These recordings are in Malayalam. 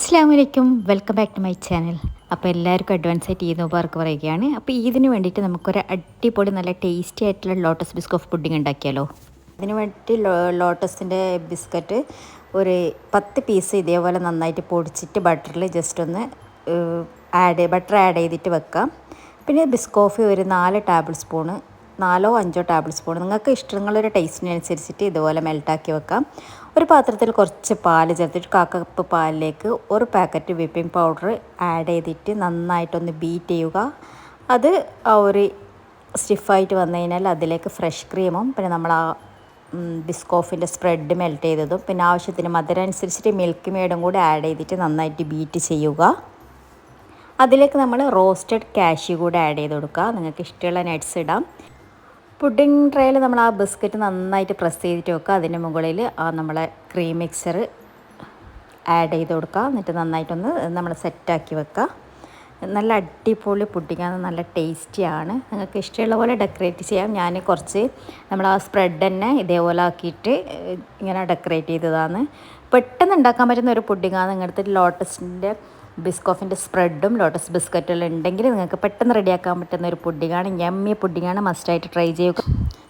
അസ്സാം വലൈക്കും welcome back to my channel അപ്പോൾ എല്ലാവർക്കും അഡ്വാൻസ് ആയിട്ട് ഈദ് മുബാർക്ക് പറയുകയാണ്. അപ്പോൾ ഇതിന് വേണ്ടിയിട്ട് നമുക്കൊരു അടിപൊളി നല്ല ടേസ്റ്റി ആയിട്ടുള്ള ലോട്ടസ് ബിസ്കോഫ് പുഡിംഗ് ഉണ്ടാക്കിയാലോ? അതിന് വേണ്ടിയിട്ട് ലോട്ടസിന്റെ ബിസ്ക്കറ്റ് ഒരു പത്ത് പീസ് ഇതേപോലെ നന്നായിട്ട് പൊടിച്ചിട്ട് ബട്ടറിൽ ജസ്റ്റ് ഒന്ന് ആഡ് ബട്ടർ ആഡ് ചെയ്തിട്ട് വെക്കാം. പിന്നെ ബിസ്കോഫി ഒരു നാല് ടേബിൾ സ്പൂണ് നാലോ അഞ്ചോ ടേബിൾ സ്പൂൺ നിങ്ങൾക്ക് ഇഷ്ടങ്ങളൊരു ടേസ്റ്റിനനുസരിച്ചിട്ട് ഇതുപോലെ മെൽട്ടാക്കി വെക്കാം. ഒരു പാത്രത്തിൽ കുറച്ച് പാൽ ചേർത്തിട്ട് കാ കപ്പ് പാലിലേക്ക് ഒരു പാക്കറ്റ് വിപ്പിംഗ് പൗഡർ ആഡ് ചെയ്തിട്ട് നന്നായിട്ടൊന്ന് ബീറ്റ് ചെയ്യുക. അത് ഒരു സ്റ്റിഫായിട്ട് വന്നു കഴിഞ്ഞാൽ അതിലേക്ക് ഫ്രഷ് ക്രീമും പിന്നെ നമ്മൾ ആ ബിസ്കോഫിന്റെ സ്പ്രെഡ് മെൽറ്റ് ചെയ്തതും പിന്നെ ആവശ്യത്തിന് മധുരം അനുസരിച്ചിട്ട് മിൽക്ക് മേഡും കൂടി ആഡ് ചെയ്തിട്ട് നന്നായിട്ട് ബീറ്റ് ചെയ്യുക. അതിലേക്ക് നമ്മൾ റോസ്റ്റഡ് കാഷ്യൂ കൂടെ ആഡ് ചെയ്ത് കൊടുക്കുക. നിങ്ങൾക്ക് ഇഷ്ടമുള്ള നട്ട്സ് ഇടാം. പുഡിംഗ് ട്രേയിൽ നമ്മൾ ആ ബിസ്ക്കറ്റ് നന്നായിട്ട് പ്രസ് ചെയ്തിട്ട് വെക്കുക. അതിന് മുകളിൽ ആ നമ്മളെ ക്രീം മിക്സർ ആഡ് ചെയ്ത് കൊടുക്കുക. എന്നിട്ട് നന്നായിട്ടൊന്ന് നമ്മൾ സെറ്റാക്കി വെക്കുക. നല്ല അടിപൊളി പുഡിങ്ങാണ് നല്ല ടേസ്റ്റിയാണ് നിങ്ങൾക്ക് ഇഷ്ടമുള്ള പോലെ ഡെക്കറേറ്റ് ചെയ്യാം. ഞാൻ കുറച്ച് നമ്മൾ ആ സ്പ്രെഡ് തന്നെ ഇതേപോലെ ആക്കിയിട്ട് ഇങ്ങനെ ഡെക്കറേറ്റ് ചെയ്തതാണ്. പെട്ടെന്ന് ഉണ്ടാക്കാൻ പറ്റുന്ന ഒരു പുഡിങ്ങാണ് നിങ്ങളുടെ ലോട്ടസിന്റെ ബിസ്കോഫിന്റെ സ്പ്രെഡും ലോട്ടസ് ബിസ്ക്കറ്റും ഉണ്ടെങ്കിൽ നിങ്ങൾക്ക് പെട്ടെന്ന് റെഡിയാക്കാൻ പറ്റുന്ന ഒരു പുഡിങ്ങാണ്. യമ്മിയ പുഡിങ്ങാണ് മസ്റ്റായിട്ട് ട്രൈ ചെയ്യുക.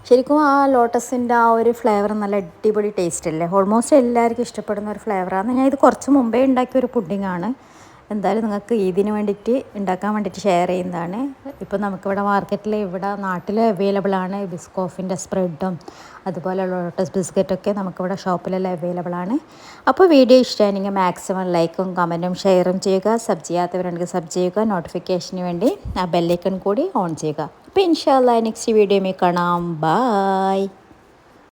ശരിക്കും ആ ലോട്ടസിന്റെ ആ ഒരു ഫ്ലേവർ നല്ല അടിപൊളി ടേസ്റ്റ് അല്ലേ? ഓൾമോസ്റ്റ് എല്ലാവർക്കും ഇഷ്ടപ്പെടുന്ന ഒരു ഫ്ലേവറാണ് ഞാൻ ഇത് കുറച്ച് മുമ്പേ ഉണ്ടാക്കിയ ഒരു പുഡിങ്ങാണ്. എന്തായാലും നിങ്ങൾക്ക് ഇതിന് വേണ്ടിയിട്ട് ഉണ്ടാക്കാൻ വേണ്ടിയിട്ട് ഷെയർ ചെയ്യുന്നതാണ്. ഇപ്പോൾ നമുക്കിവിടെ മാർക്കറ്റിൽ ഇവിടെ നാട്ടിൽ അവൈലബിൾ ആണ് ബിസ്കോഫിന്റെ സ്പ്രെഡും അതുപോലെ ലോട്ടസ് ബിസ്ക്കറ്റൊക്കെ നമുക്കിവിടെ ഷോപ്പിലെല്ലാം അവൈലബിൾ ആണ്. അപ്പോൾ വീഡിയോ ഇഷ്ടമായിരുന്നെങ്കിൽ മാക്സിമം ലൈക്കും കമന്റും ഷെയറും ചെയ്യുക. സബ് ചെയ്യാത്തവരുണ്ടെങ്കിൽ സബ് ചെയ്യുക. നോട്ടിഫിക്കേഷന് വേണ്ടി ആ ബെല്ലൈക്കൺ കൂടി ഓൺ ചെയ്യുക. അപ്പോൾ ഇൻഷാല്ല നെക്സ്റ്റ് വീഡിയോ മേ കാണാം. ബായ്